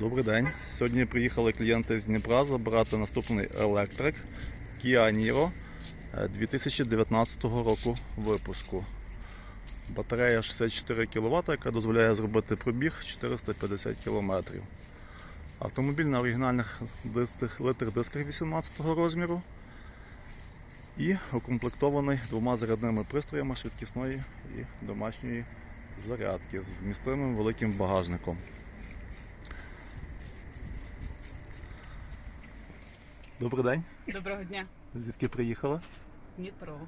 Добрий день. Сьогодні приїхали клієнти з Дніпра забирати наступний електрик Kia Niro е, 2019 року випуску. Батарея 64 кВт, яка дозволяє зробити пробіг 450 км. Автомобіль на оригінальних литих дисках 18 розміру і укомплектований двома зарядними пристроями швидкісної і домашньої зарядки з вмістимим великим багажником. Добрий день. Доброго дня, Звідки приїхали? Дніпро.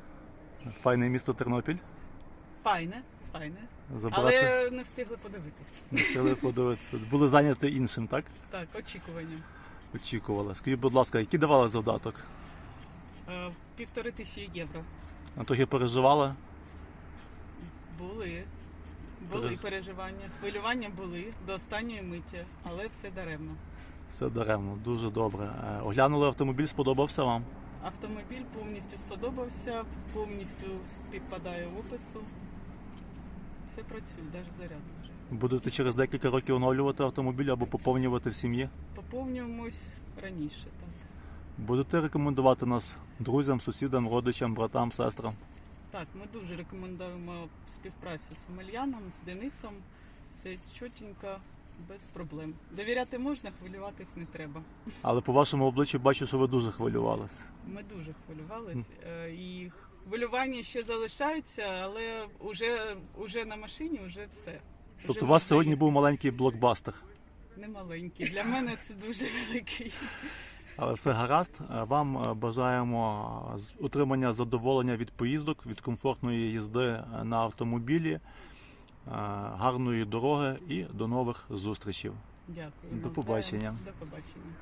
Файне місто Тернопіль. Файне, файне. Забирати Але не встигли подивитись. не встигли подивитися. Були зайняті іншим, так? Так, очікування. Очікували. Скажіть, будь ласка, які давали завдаток? Е, Півтори тисячі євро. На трохи переживали? Були. Були Переж- переживання. Хвилювання були до останньої миті, але все даремно. Все даремно, дуже добре. Е, Оглянули автомобіль, сподобався вам? Автомобіль повністю сподобався, повністю співпадає в опису. Все працює, навіть зарядно вже. Будете через декілька років оновлювати автомобіль або поповнювати в сім'ї? Поповнюємось раніше, так. Будете рекомендувати нас друзям, сусідам, родичам, братам, сестрам? Так, ми дуже рекомендуємо співпрацю з Омельяном, з Денисом. Все чотенько, без проблем. Довіряти можна, хвилюватись не треба. Але по вашому обличчю бачу, що ви дуже хвилювалися. Ми дуже хвилювались. е, І хвилювання ще залишається, але вже, вже на машині вже все. Тобто Вже у вас сьогодні був маленький блокбастер. не маленький. Для мене це дуже великий. Але все гаразд. Е, Вам е, бажаємо з- отримання задоволення від поїздок, від комфортної їзди е, на автомобілі, гарної дороги і до нових зустрічей. Дякую. До побачення. До побачення.